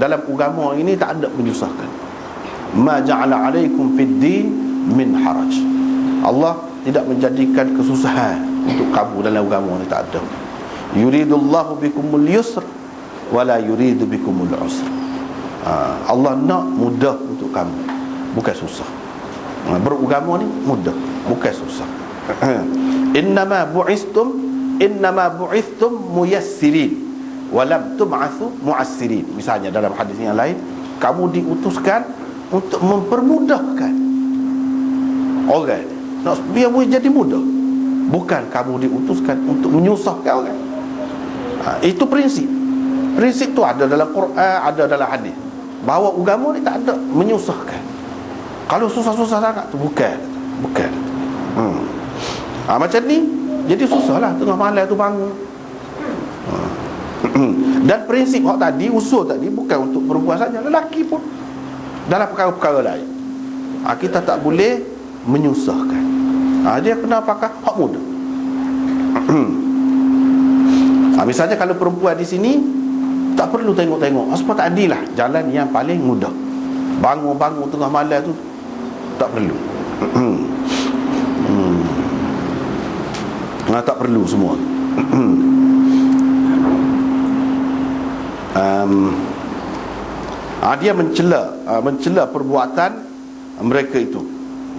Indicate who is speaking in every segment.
Speaker 1: dalam agama ini tak ada menyusahkan. Ma ja'ala alaikum fid din min haraj. Allah tidak menjadikan kesusahan untuk kamu dalam agama ini tak ada. Yuridullahu bikumul yusr wala yuridu bikumul usr. Ha, Allah nak mudah untuk kamu. Bukan susah. Ha, beragama ni mudah bukan susah. Innama bu'istum innama bu'istum muyassirin walam tum'athu mu'assirin. Misalnya dalam hadis yang lain kamu diutuskan untuk mempermudahkan orang. Nak biar boleh jadi mudah. Bukan kamu diutuskan untuk menyusahkan orang. Ha, itu prinsip. Prinsip tu ada dalam Quran ada dalam hadis. Bahawa agama ni tak ada menyusahkan. Kalau susah-susah sangat tu bukan. Bukan. Hmm. ha, macam ni jadi susahlah. Tengah malam tu bangun. Ha. Dan prinsip hak tadi usul tadi bukan untuk perempuan saja lelaki pun. Dalam perkara-perkara lain. Ha, kita tak boleh menyusahkan. Ha, dia kena pakai hak mudah ha, misalnya kalau perempuan di sini tak perlu tengok-tengok. Sebab tak adil lah jalan yang paling mudah. Bangun-bangun tengah malam tu tak perlu. Hmm. ha, tak perlu semua um, ha, dia mencela ha, mencela perbuatan mereka itu.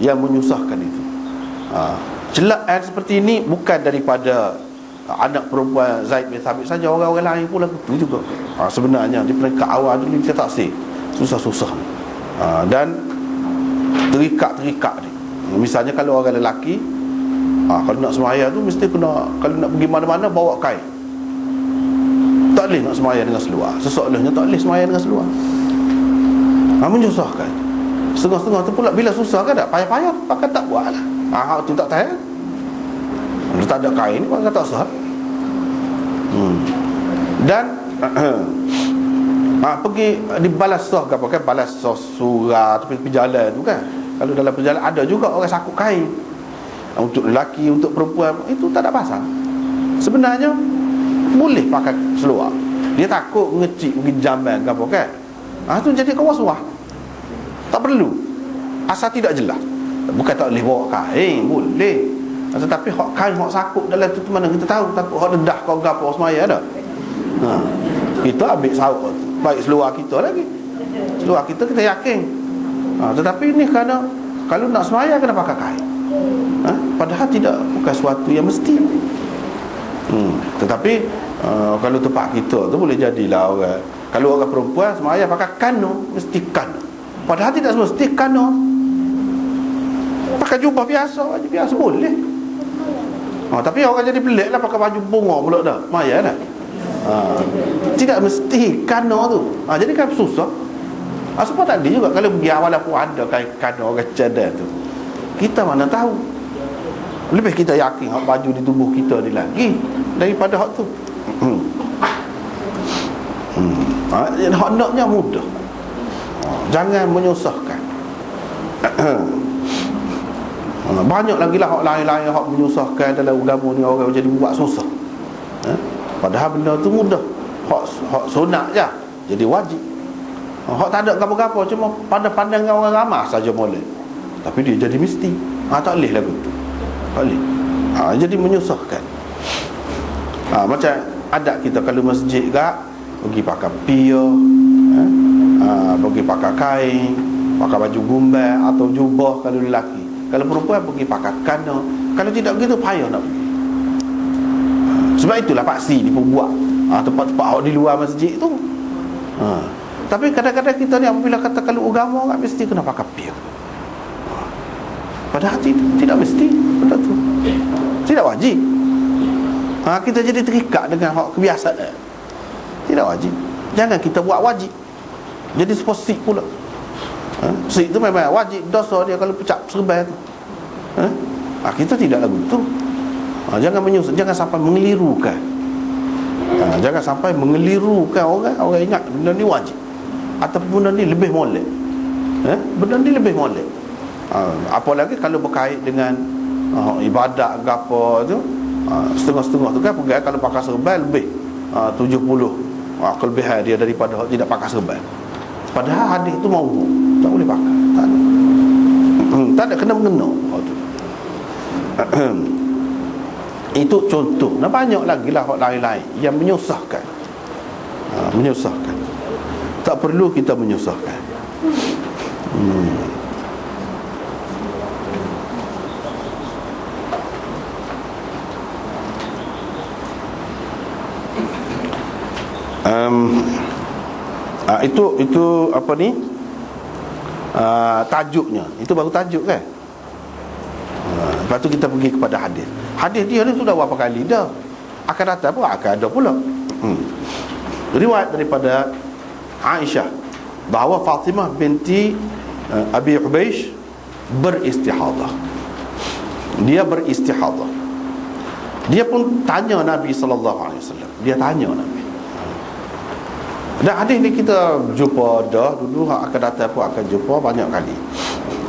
Speaker 1: Yang menyusahkan itu. Ha, celaan seperti ini bukan daripada anak perempuan Zaid bin Thabit saja. Orang-orang lain pula itu juga. Ha, sebenarnya di peringkat awal dulu kita tak sih. Susah-susah. Ha, dan terikat-terikat ni misalnya kalau orang lelaki ha, kalau nak semaya tu mesti kena kalau nak pergi mana-mana bawa kain tak boleh nak semaya dengan seluar. Sesoalahnya tak boleh semaya dengan seluar. Ha, menyusahkan. Setengah-setengah tu pula bila susah kan tak? Payah-payah pakai tak buat lah. Ha, tu tak tahan. Dia tak ada kain Orang kata sah. Hmm. Dan ha, Pergi Dibalas sah ke apa kan? Balas sah surah Tapi perjalanan tu kan? Kalau dalam perjalanan Ada juga orang sakut kain. Untuk lelaki Untuk perempuan Itu tak ada pasal. Sebenarnya Boleh pakai seluar Dia takut ngecik Mungkin jamban ke apa kan ha, Itu jadi kawas-was Tak perlu Asal tidak jelas Bukan tak boleh bawa kain Boleh tetapi hak kain hak sakut dalam tu mana kita tahu takut hak dedah kau gapo semaya ada. Ha. Kita ambil sawak baik seluar kita lagi. Seluar kita kita yakin. Ha. tetapi ini kerana kalau nak semaya kena pakai kain. Ha. padahal tidak bukan sesuatu yang mesti. Hmm. Tetapi uh, kalau tempat kita tu boleh jadilah orang kalau orang perempuan semaya pakai kano mesti kano. Padahal tidak semesti kano. Pakai jubah biasa, baju biasa boleh. Ha, tapi orang jadi pelik lah pakai baju bunga pula dah. Maya dah. Ha, tidak mesti kano tu. Ha, jadi kan susah. Ha, sebab tadi juga kalau pergi awal pun ada kain kano orang tu. Kita mana tahu. Lebih kita yakin hak baju di tubuh kita ni lagi daripada hak tu. Hmm. Hmm. Ha, hak naknya mudah. Jangan menyusahkan. Ha, banyak lagi lah hak lain-lain hak menyusahkan dalam agama ni orang jadi buat susah. Ha? Padahal benda tu mudah. Hak hak sunat je. Jadi wajib. Ha, hak tak ada apa-apa cuma pada pandangan orang ramah saja boleh. Tapi dia jadi mesti. Ha tak leh lagu tu. Tak leh. Ha jadi menyusahkan. Ha macam adat kita kalau masjid gak pergi pakai pia, ha? ha pergi pakai kain, pakai baju gumbal atau jubah kalau lelaki. Kalau perempuan pergi pakai kana Kalau tidak begitu payah nak pergi. Sebab itulah paksi diperbuat ha, Tempat-tempat di luar masjid tu. Ha. Tapi kadang-kadang kita ni apabila kata kalau agama kan mesti kena pakai ha. Padahal tidak, tidak mesti benda tu. Tidak wajib ha, Kita jadi terikat dengan hak kebiasaan Tidak wajib. Jangan kita buat wajib. Jadi seposik pula. Ha? Sik tu memang wajib. Dosa dia kalau pecah serban tu. Ha? ha? kita tidak lagu tu. Ha, jangan menyusut jangan sampai mengelirukan. Ha, jangan sampai mengelirukan orang. Orang ingat benda ni wajib. Ataupun benda ni lebih molek. Ha? benda ni lebih molek. Ha, apalagi kalau berkait dengan uh, ibadat ke apa tu uh, setengah-setengah tu kan pegang kalau pakai serban lebih uh, 70 uh, ha, kelebihan dia daripada tidak pakai serban. Padahal hadis tu mau tak boleh pakai tak ada. Hmm, tak ada kena mengena. Itu contoh. Nah banyak lagi lah hak lain-lain yang menyusahkan. Ha, menyusahkan. Tak perlu kita menyusahkan. Hmm. Um, uh, itu itu apa ni? Uh, tajuknya. Itu baru tajuk kan? Uh, lepas tu kita pergi kepada hadis. Hadis dia ni sudah berapa kali dah? Akan datang pun akan ada pula. Hmm. riwayat daripada Aisyah bahawa Fatimah binti uh, Abi Ubaish beristihadah. Dia beristihadah. Dia pun tanya Nabi sallallahu alaihi wasallam. Dia tanya Nabi dan hadis ni kita jumpa dah dulu akan datang pun akan jumpa banyak kali.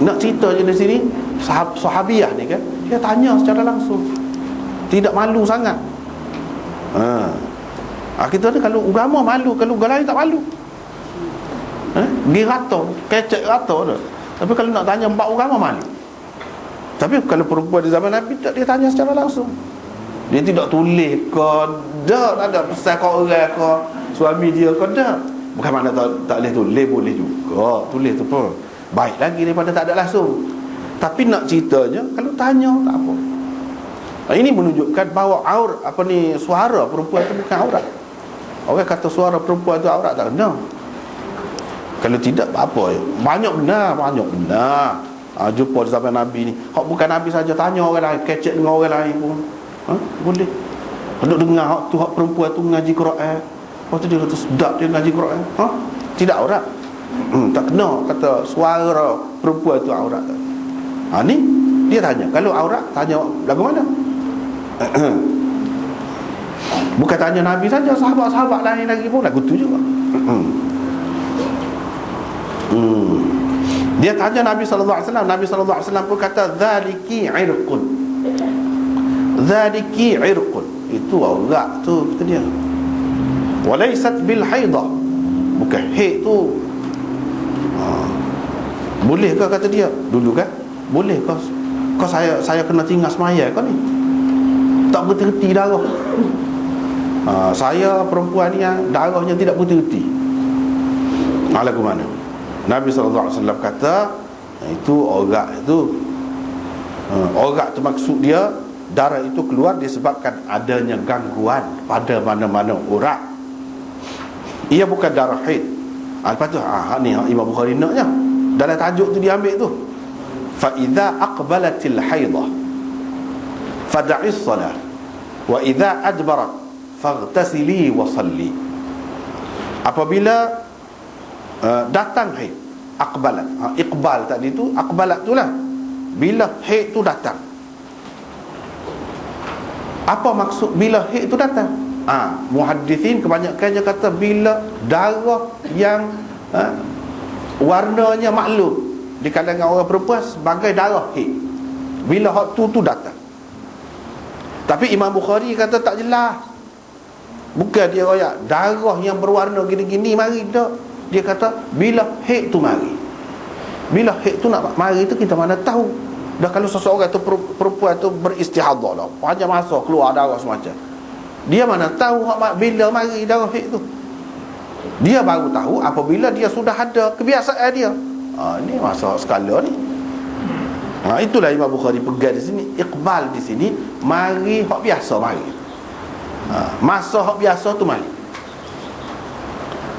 Speaker 1: Nak cerita je di sini sahab, sahabiah ni kan dia tanya secara langsung. Tidak malu sangat. Ha. ha kita ni kalau agama malu, kalau agama lain tak malu. Ha? Dia rata, kecek rata dah. Tapi kalau nak tanya empat agama malu. Tapi kalau perempuan di zaman Nabi dia tanya secara langsung. Dia tidak tulis ke dah ada pesan kau orang ke suami dia kau dah. Bukan mana tak, tak boleh tulis boleh juga. Tulis tu pun baik lagi daripada tak ada langsung. Tapi nak ceritanya kalau tanya tak apa. Ini menunjukkan bahawa aur apa ni suara perempuan tu bukan aurat. Orang kata suara perempuan tu aurat tak kena. Kalau tidak apa. Ya banyak benar banyak benar. Ha, jumpa zaman Nabi ni. Hak bukan Nabi saja tanya orang lain kecek dengan orang lain pun. Ha? boleh. Duduk dengar hak tu hak perempuan tu mengaji Quran Lepas tu dia kata sedap dia ngaji Quran. Ha? Tidak aurat. Hmm, Tak kena kata suara perempuan tu aurat. Ha, Ni dia tanya Kalau aurat tanya lagu mana? Bukan tanya Nabi saja Sahabat-sahabat lain lagi pun lagu tu juga. Hmm. Dia tanya Nabi SAW Nabi SAW pun kata Zaliki irqun. Zaliki irqun. Itu aurat tu kata dia walaysat bil haidah bukan haid tu ha. boleh ke kata dia. Dulu kan boleh ke kau saya saya kena tinggal semaya kau ni. Tak berhenti darah. Ha, saya perempuan ni yang darahnya tidak berhenti ala ke mana? Nabi SAW kata itu orak itu ha, orak tu maksud dia darah itu keluar disebabkan adanya gangguan pada mana-mana urat ia bukan darah haid. Ha, lepas tu ah, ni Imam Bukhari naknya. Dalam tajuk tu dia ambil tu. Fa idza aqbalatil haidah fad'is salat wa idza adbarat faghtasili wa salli. Apabila uh, datang haid aqbalat. Ha, iqbal tadi tu aqbalat tu lah. Bila haid tu datang. Apa maksud bila haid tu datang ha, muhadithin kebanyakannya kata bila darah yang ha, warnanya maklum. Di kalangan orang perempuan sebagai darah hid bila hak tu tu datang. Tapi Imam Bukhari kata tak jelas. Bukan dia royak darah yang berwarna gini-gini mari tak. Dia kata bila hid tu mari. Bila hid tu nak mari tu kita mana tahu. Dah kalau seseorang tu perempuan tu beristihadah lah panjang masa keluar darah semacam dia mana tahu bila mari darah haid tu. Dia baru tahu apabila dia sudah ada kebiasaan dia. Ha, ini masa skala ni. Ha, itulah Imam Bukhari pegang di sini iqbal di sini mari hak biasa mari. Ha, masa hak biasa tu mari.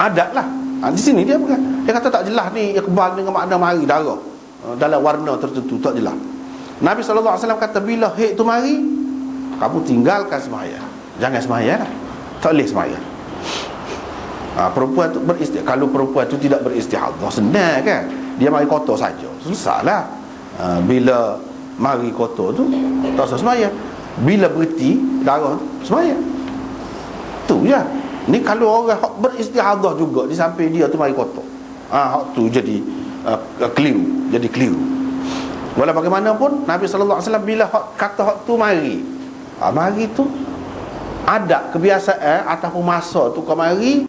Speaker 1: Adat lah. Ha, di sini dia bukan dia kata tak jelas ni iqbal dengan makna mari darah. Ha, dalam warna tertentu tak jelas. Nabi SAW kata bila haid tu mari kamu tinggalkan semayang Jangan sembahyang lah. Tak boleh sembahyang. Ha, perempuan tu beristih kalau perempuan tu tidak beristihadah senang kan? Dia mari kotor saja. Susahlah ha, bila mari kotor tu tak usah sembahyang bila berhenti darah sembahyang tu je. Ni kalau orang beristihadah juga di samping dia tu mari kotor. Ha, hak tu jadi uh, keliru. Jadi keliru. Walau bagaimanapun Nabi SAW bila hak, kata hak tu mari ha, mari tu ada kebiasaan ataupun masa tu kemari